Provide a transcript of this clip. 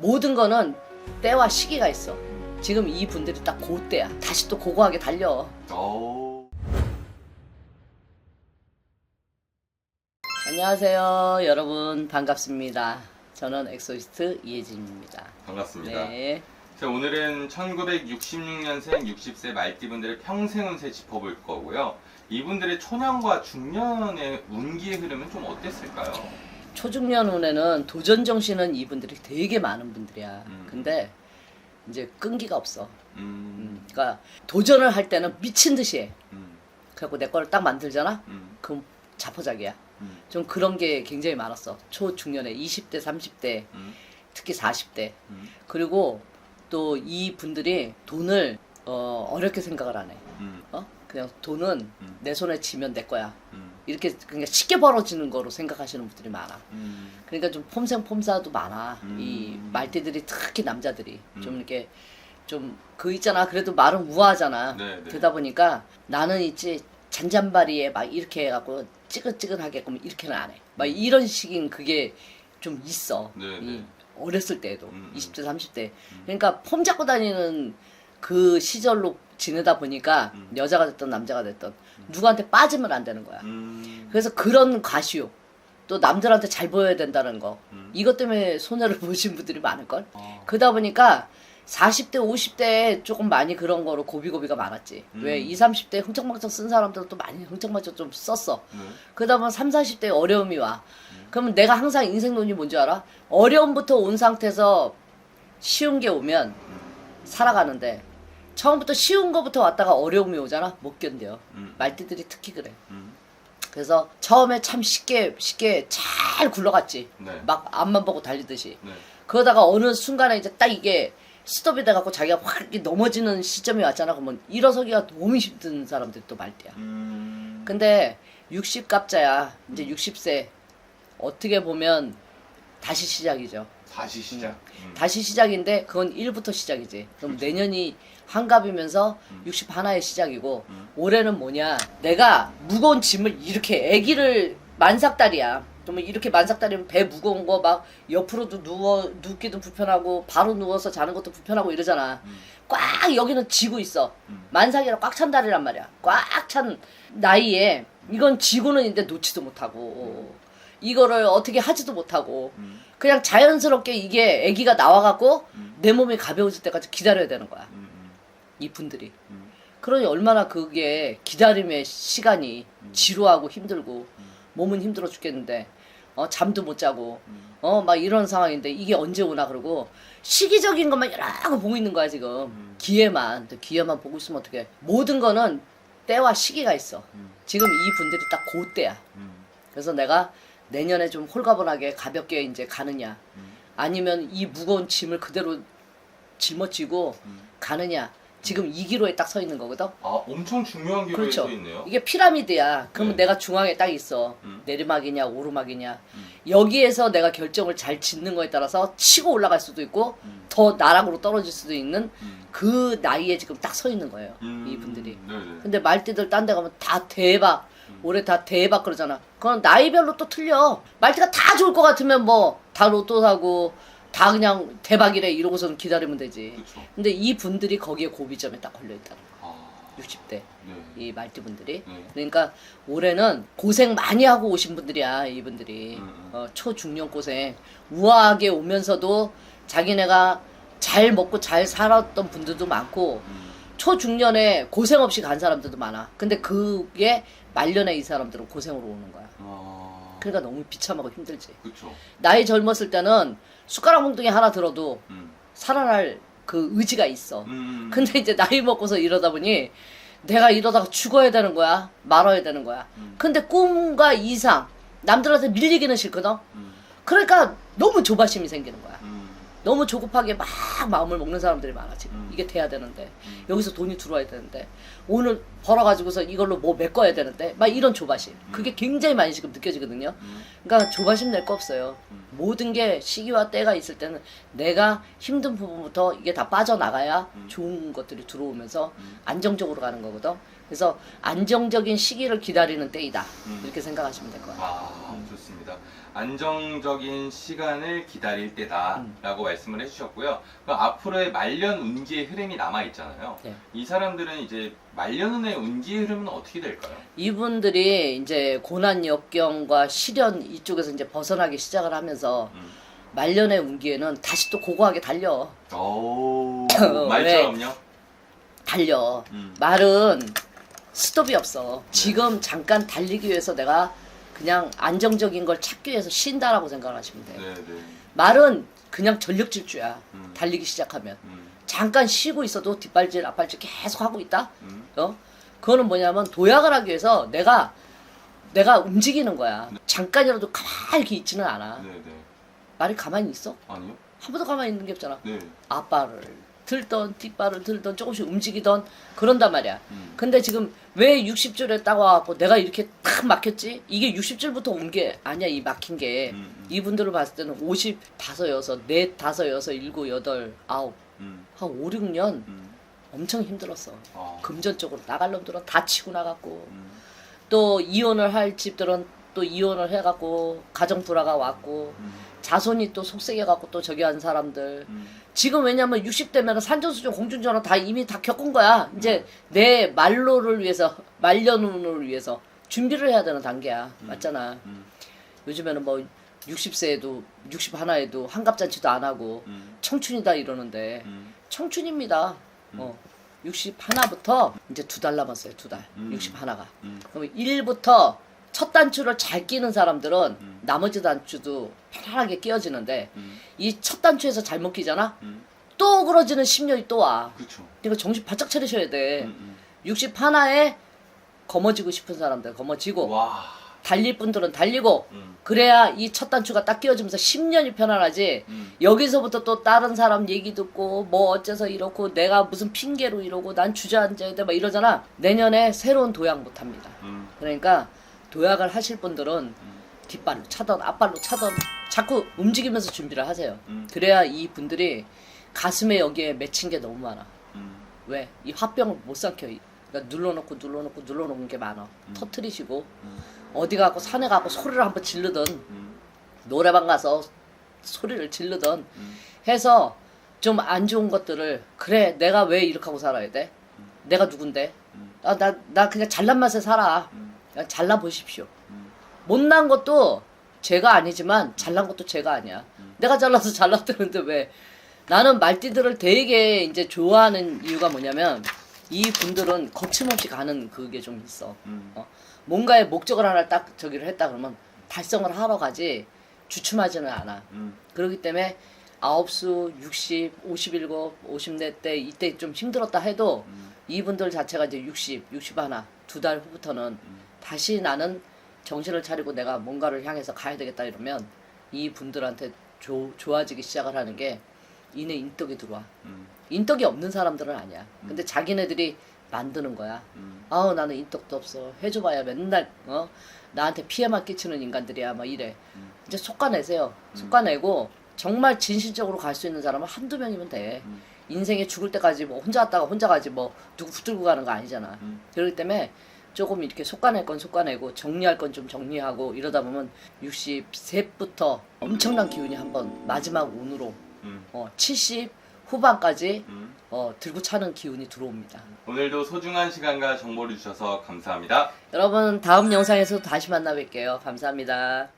모든 거는 때와 시기가 있어. 지금 이 분들이 딱 그 때야. 다시 또 고고하게 달려. 오. 안녕하세요, 여러분 반갑습니다. 저는 엑소이스트 이혜진입니다. 반갑습니다. 네, 자, 오늘은 1966년생 60세 말띠분들의 평생 운세 짚어볼 거고요. 이분들의 초년과 중년의 운기의 흐름은 좀 어땠을까요? 초중년 운에는 도전 정신은 이분들이 되게 많은 분들이야. 음. 근데 이제 끈기가 없어. 음, 음, 그러니까 도전을 할 때는 미친 듯이 해. 음, 그래갖고 내 거를 딱 만들잖아. 음, 그럼 자포자기야. 음, 좀 그런 게 굉장히 많았어. 초중년에 20대, 30대, 음, 특히 40대. 음, 그리고 또 이 분들이 돈을 어, 어렵게 생각을 안 해. 음, 어? 그냥 돈은 음. 내 손에 쥐면 내 거야. 음, 이렇게 그냥 쉽게 벌어지는 거로 생각하시는 분들이 많아. 음, 그러니까 좀 폼생폼사도 많아. 음. 이 말띠들이 특히 남자들이 좀 음. 이렇게 좀 그 있잖아. 그래도 말은 우아하잖아. 네, 네. 그러다 보니까 나는 있지 잔잔바리에 막 이렇게 해갖고 찌긋찌긋하게끔 이렇게는 안 해. 막 이런 식인 그게 좀 있어. 네, 이 네. 어렸을 때에도 음, 음. 20대 30대. 그러니까 폼 잡고 다니는 그 시절로 지내다 보니까 음. 여자가 됐든 남자가 됐든 누구한테 빠지면 안 되는 거야. 음, 그래서 그런 과시욕 또 남들한테 잘 보여야 된다는 거 음. 이것 때문에 손해를 보신 분들이 많을 걸 어, 그러다 보니까 40대 50대에 조금 많이 그런 거로 고비고비가 많았지 음. 왜 20, 30대 흥청망청 쓴 사람들은 또 많이 흥청망청 좀 썼어 네. 그러다 보면 3, 40대에 어려움이 와 음. 그러면 내가 항상 인생론이 뭔지 알아? 어려움부터 온 상태에서 쉬운 게 오면 음, 살아가는데 처음부터 쉬운 거부터 왔다가 어려움이 오잖아 못 견뎌 음, 말띠들이 특히 그래 음, 그래서 처음에 참 쉽게 쉽게 잘 굴러갔지. 네. 막 앞만 보고 달리듯이. 네. 그러다가 어느 순간에 이제 딱 이게 스톱이 돼갖고 자기가 확 이렇게 넘어지는 시점이 왔잖아. 그러면 일어서기가 너무 힘든 사람들이 또 말대야. 음, 근데 60 갑자야. 이제 60세. 어떻게 보면 다시 시작이죠. 다시 시작. 음. 다시 시작인데 그건 1부터 시작이지. 그럼 내년이 한갑이면서 60 하나의 시작이고 음. 올해는 뭐냐? 내가 무거운 짐을 이렇게 아기를 만삭다리야. 그러면 이렇게 만삭다리면 배 무거운 거 막 옆으로도 누워 눕기도 불편하고 바로 누워서 자는 것도 불편하고 이러잖아. 음. 꽉 여기는 쥐고 있어. 음. 만삭이라 꽉 찬 다리란 말이야. 꽉 찬 나이에 이건 쥐고는 있는데 놓지도 못하고 이거를 어떻게 하지도 못하고 음, 그냥 자연스럽게 이게 아기가 나와갖고 음. 내 몸이 가벼워질 때까지 기다려야 되는 거야. 음, 음, 이 분들이. 음. 그러니 얼마나 그게 기다림의 시간이 지루하고 힘들고 몸은 힘들어 죽겠는데 어 잠도 못 자고 음. 어막 이런 상황인데 이게 언제 오나 그러고 시기적인 것만 여러 거 보고 있는 거야 지금 음. 기회만 기회만 보고 있으면 어떡해 모든 거는 때와 시기가 있어 음. 지금 이 분들이 딱 그 때야 음. 그래서 내가 내년에 좀 홀가분하게 가볍게 이제 가느냐 음. 아니면 이 무거운 짐을 그대로 짊어지고 음. 가느냐 지금 이 기로에 딱 서 있는 거거든 아, 엄청 중요한 기로에 그렇죠. 서 있네요. 이게 피라미드야. 그러면 네. 내가 중앙에 딱 있어. 음. 내리막이냐 오르막이냐. 음. 여기에서 내가 결정을 잘 짓는 거에 따라서 치고 올라갈 수도 있고 음. 더 나락으로 떨어질 수도 있는 음. 그 나이에 지금 딱 서 있는 거예요. 음. 이분들이. 네네. 근데 말띠들 딴 데 가면 다 대박. 음. 올해 다 대박 그러잖아. 그건 나이별로 또 틀려. 말띠가 다 좋을 것 같으면 뭐 다 로또 사고 다 그냥 대박이래 이러고서는 기다리면 되지. 그렇죠. 근데 이 분들이 거기에 고비점에 딱 걸려 있다는 거야. 아. 60대. 네. 이 말띠분들이 네. 그러니까 올해는 고생 많이 하고 오신 분들이야 이분들이 음, 음. 어, 초중년 고생 우아하게 오면서도 자기네가 잘 먹고 잘 살았던 분들도 많고 음. 초중년에 고생 없이 간 사람들도 많아 근데 그게 말년에 이 사람들은 고생으로 오는 거야 아. 그러니까 너무 비참하고 힘들지 그렇죠. 나이 젊었을 때는 숟가락 몽둥이 하나 들어도 음. 살아날 그 의지가 있어 음. 근데 이제 나이 먹고서 이러다 보니 내가 이러다가 죽어야 되는 거야 말아야 되는 거야 음. 근데 꿈과 이상 남들한테 밀리기는 싫거든 음. 그러니까 너무 조바심이 생기는 거야 음. 너무 조급하게 막 마음을 먹는 사람들이 많아 지금 음. 이게 돼야 되는데 음. 여기서 돈이 들어와야 되는데 오늘 벌어가지고서 이걸로 뭐 메꿔야 되는데 막 이런 조바심 그게 굉장히 많이 지금 느껴지거든요 음. 그러니까 조바심 낼 거 없어요 음. 모든 게 시기와 때가 있을 때는 내가 힘든 부분부터 이게 다 빠져나가야 음. 좋은 것들이 들어오면서 음. 안정적으로 가는 거거든. 그래서 안정적인 시기를 기다리는 때이다. 음. 이렇게 생각하시면 될 것 같아요. 아, 좋습니다. 안정적인 시간을 기다릴 때다라고 음. 말씀을 해주셨고요. 그 앞으로의 말년 운기의 흐름이 남아 있잖아요. 네. 이 사람들은 이제 말년의 운기의 흐름은 어떻게 될까요? 이분들이 이제 고난 역경과 시련 이쪽에서 이제 벗어나기 시작을 하면서 음. 말년의 운기에는 다시 또 고고하게 달려. 오, 왜? 말처럼요? 달려. 음. 말은 스톱이 없어. 지금 잠깐 달리기 위해서 내가 그냥 안정적인 걸 찾기 위해서 쉰다라고 생각하시면 돼요. 네, 네. 말은 그냥 전력 질주야. 음. 달리기 시작하면. 음. 잠깐 쉬고 있어도 뒷발질, 앞발질 계속 하고 있다? 음. 어? 그거는 뭐냐면 도약을 하기 위해서 내가 내가 움직이는 거야. 잠깐이라도 가만히 이렇게 있지는 않아. 네, 네. 말이 가만히 있어? 아니요? 한 번도 가만히 있는 게 없잖아. 네. 앞발을 들던 뒷발을 들던 조금씩 움직이던 그런단 말이야. 음. 근데 지금 왜 60줄 했다고 하고 내가 이렇게 탁 막혔지? 이게 60줄부터 온 게 아니야 이 막힌 게. 음, 음. 이분들을 봤을 때는 50, 다섯, 여섯, 넷, 다섯, 여섯, 일곱, 여덟, 아홉 음. 한 5, 6년 음. 엄청 힘들었어. 아. 금전적으로 나갈 놈들은 다 치고 나갔고 음. 또 이혼을 할 집들은 또 이혼을 해갖고 가정 불화가 왔고 음. 자손이 또 속색해갖고 또 저기 한 사람들 음. 지금 왜냐면 60대면 산전수전 공중전화 다 이미 다 겪은 거야 이제 내 말로를 위해서 말년운을 위해서 준비를 해야 되는 단계야 맞잖아 음. 요즘에는 뭐 60세에도 60 하나에도 한갑잔치도 안 하고 음. 청춘이다 이러는데 음. 청춘입니다 어. 60 하나부터 이제 두 달 남았어요 두 달. 음. 60 하나가. 음. 그럼 1부터 첫 단추를 잘 끼는 사람들은 음. 나머지 단추도 편안하게 끼어지는데 음. 이첫 단추에서 잘못 끼잖아? 음. 또 그러지는 10년이 또 와. 그쵸. 그러니까 정신 바짝 차리셔야 돼. 음. 음. 60 하나에 거머쥐고 싶은 사람들 거머쥐고 와. 달릴 분들은 달리고 음. 그래야 이 첫 단추가 딱 끼어지면서 10년이 편안하지. 음. 여기서부터 또 다른 사람 얘기 듣고 뭐 어째서 이렇고 내가 무슨 핑계로 이러고 난 주저앉아야 돼 막 이러잖아. 내년에 새로운 도약 못 합니다. 음. 그러니까 도약을 하실 분들은 음. 뒷발로 차던 앞발로 차던 자꾸 움직이면서 준비를 하세요. 음. 그래야 이 분들이 가슴에 여기에 맺힌 게 너무 많아. 음. 왜? 이 화병을 못 삼켜. 그러니까 눌러놓고 눌러놓고 눌러놓은 게 많아. 터트리시고 음. 어디 가고 산에 가고 소리를 한번 지르든 음. 노래방 가서 소리를 지르든 음. 해서 좀 안 좋은 것들을 그래 내가 왜 이렇게 하고 살아야 돼? 내가 누군데? 음. 아, 나, 나 그냥 잘난 맛에 살아. 음. 그냥 잘나 보십시오. 음. 못난 것도 죄가 아니지만 잘난 것도 죄가 아니야. 음. 내가 잘나서 잘났다는데 왜? 나는 말띠들을 되게 이제 좋아하는 이유가 뭐냐면 이 분들은 거침없이 가는 그게 좀 있어. 음. 어, 뭔가의 목적을 하나 딱 저기를 했다 그러면 달성을 하러 가지 주춤하지는 않아. 음. 그렇기 때문에 아홉수, 60, 57, 54때 이때 좀 힘들었다 해도 음. 이분들 자체가 이제 60, 60 하나 두 달 후부터는 음. 다시 나는 정신을 차리고 내가 뭔가를 향해서 가야 되겠다 이러면 이 분들한테 조, 좋아지기 시작을 하는 게 이내 인덕이 들어와. 음. 인덕이 없는 사람들은 아니야. 근데 자기네들이 만드는 거야. 음. 아우 나는 인덕도 없어. 해줘봐야 맨날 어 나한테 피해만 끼치는 인간들이야. 막 이래. 음. 이제 속아내세요. 속아내고 정말 진실적으로 갈 수 있는 사람은 한두 명이면 돼. 음. 인생에 죽을 때까지 뭐 혼자 왔다가 혼자 가지 뭐 누구 붙들고 가는 거 아니잖아. 음. 그렇기 때문에 조금 이렇게 속아낼 건 속아내고 정리할 건 좀 정리하고 이러다 보면 63부터 엄청난 기운이 한번 마지막 운으로 음. 어, 70 후반까지 음. 어, 들고 차는 기운이 들어옵니다. 오늘도 소중한 시간과 정보를 주셔서 감사합니다. 여러분 다음 영상에서 다시 만나 뵐게요. 감사합니다.